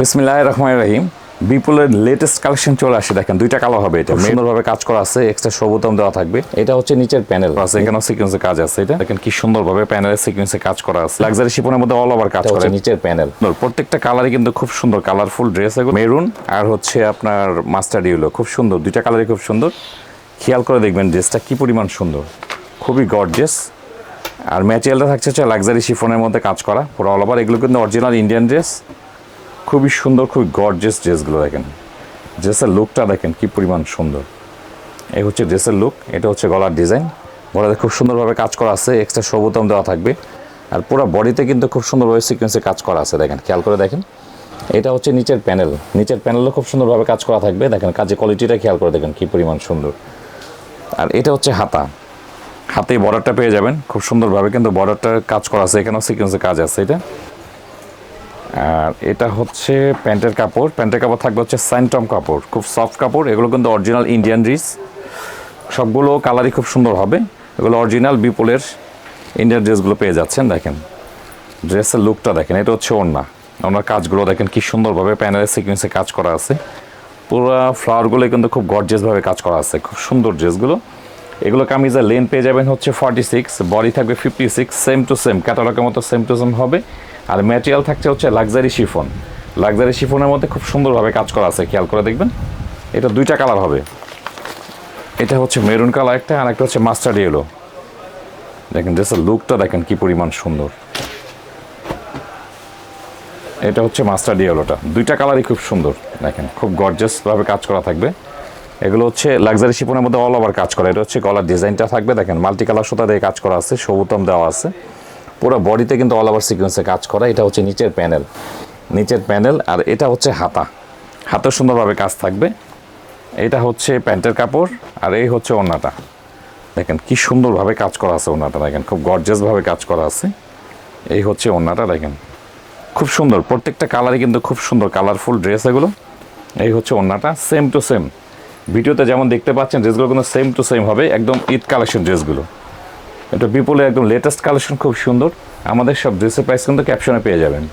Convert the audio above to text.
বিসমিল্লাহ রহমান রহিম। বিপুলের লেটেস্ট কালেকশন চলে আসে দেখেন দুইটা কালার হবে এটা। সুন্দরভাবে কাজ করা আছে এক্সট্রা সবুতম দেওয়া থাকবে। এটা হচ্ছে নিচের প্যানেল আছে এখানে সিকোয়েন্সে কাজ আছে এটা। দেখেন কি সুন্দরভাবে প্যানেলের সিকোয়েন্সে কাজ করা আছে। লাক্সারি শিপনের মধ্যে অল ওভার কাজ করা। নিচের প্যানেল প্রত্যেকটা কালারই কিন্তু খুব সুন্দর। কালারফুল ড্রেস এগুলো। মেরুন আর হচ্ছে আপনার মাস্টার্ড ইউলো খুব সুন্দর। দুইটা কালারই খুব সুন্দর। খেয়াল করে দেখবেন ড্রেসটা কি পরিমাণ সুন্দর। খুবই গর্জেস আর ম্যাটেরিয়ালটা থাকছে হচ্ছে লাক্সারি শিফনের মধ্যে কাজ করা। পুরো অল ওভার এগুলো কিন্তু অরিজিনাল ইন্ডিয়ান ড্রেস খুবই সুন্দর, খুবই গর্জেস ড্রেসগুলো দেখেন। ড্রেসের লুকটা দেখেন কি পরিমাণ সুন্দর। এই হচ্ছে ড্রেসের লুক এটা হচ্ছে গলার ডিজাইন গলাতে খুব সুন্দরভাবে কাজ করা আছে এক্সট্রা সবুতম দেওয়া থাকবে। আর পুরো বডিতে কিন্তু খুব সুন্দরভাবে সিকোয়েন্সে কাজ করা আছে, দেখেন, খেয়াল করে দেখেন। এটা হচ্ছে নিচের প্যানেল নিচের প্যানেলও খুব সুন্দরভাবে কাজ করা থাকবে, দেখেন কাজে কোয়ালিটিটা খেয়াল করে দেখেন কি পরিমাণ সুন্দর। আর এটা হচ্ছে হাতা। হাতে বর্ডারটা পেয়ে যাবেন, খুব সুন্দরভাবে কিন্তু বর্ডারটার কাজ করা আছে, এখানেও সিকোয়েন্সে কাজ আছে এটা। আর এটা হচ্ছে প্যান্টের কাপড়। প্যান্টের কাপড় থাকবে হচ্ছে স্যান্টম কাপড়। খুব সফট কাপড়। এগুলো কিন্তু অরিজিনাল ইন্ডিয়ান ড্রেস সবগুলো কালারই খুব সুন্দর হবে। এগুলো অরিজিনাল বিপুলের ইন্ডিয়ান ড্রেসগুলো পেয়ে যাচ্ছেন, দেখেন। ড্রেসের লুকটা দেখেন। এটা হচ্ছে ওড়না। ওনার কাজগুলো দেখেন কি সুন্দরভাবে প্যানেলের সিকুয়েন্সে কাজ করা আছে। পুরো ফ্লাওয়ারগুলো কিন্তু খুব গর্জিয়াসভাবে কাজ করা আছে। খুব সুন্দর ড্রেসগুলো এগুলো কামিজের লেন পেয়ে যাবেন হচ্ছে ফর্টি সিক্স বডি থাকবে fifty six same to same ক্যাটালগের মতো সেম টু সেম হবে। আর ম্যাটেরিয়াল থাকছে হচ্ছে লাক্সারি শিফন লাক্সারি শিফনের মধ্যে খুব সুন্দরভাবে কাজ করা আছে, খেয়াল করে দেখবেন। এটা দুইটা কালার হবে। এটা হচ্ছে মেরুন কালার একটা আর একটা হচ্ছে মাস্টার্ড ইয়েলো দেখেন ড্রেসের লুকটা দেখেন কি পরিমাণ সুন্দর। এটা হচ্ছে মাস্টার্ড ইয়েলোটা দুইটা কালারই খুব সুন্দর, দেখেন, খুব গর্জাসভাবে কাজ করা থাকবে। এগুলো হচ্ছে লাক্সারি শিপনের মধ্যে অল ওভার কাজ করা। এটা হচ্ছে গলার ডিজাইনটা থাকবে, দেখেন মাল্টি কালার সুতা দিয়ে কাজ করা আছে, সবুতম দেওয়া আছে। পুরো বডিতে কিন্তু অল ওভার সিকোয়েন্সে কাজ করা, এটা হচ্ছে নিচের প্যানেল নিচের প্যানেল আর এটা হচ্ছে হাতা। হাতে সুন্দরভাবে কাজ থাকবে। এটা হচ্ছে প্যান্টের কাপড়, আর এই হচ্ছে ওড়নাটা। দেখেন কি সুন্দরভাবে কাজ করা আছে ওড়নাটা, দেখেন খুব গর্জাসভাবে কাজ করা আছে। এই হচ্ছে ওড়নাটা, দেখেন। খুব সুন্দর, প্রত্যেকটা কালারই কিন্তু খুব সুন্দর কালারফুল ড্রেস এগুলো। এই হচ্ছে ওড়নাটা সেম টু সেম ভিডিওতে যেমন দেখতে পাচ্ছেন ড্রেসগুলো কিন্তু সেম টু সেম হবে, একদম ঈদ কালেকশন ড্রেসগুলো এটা বিপুলের একদম লেটেস্ট কালেকশন খুব সুন্দর। আমাদের সব ড্রেসের প্রাইস কিন্তু ক্যাপশনে পেয়ে যাবেন।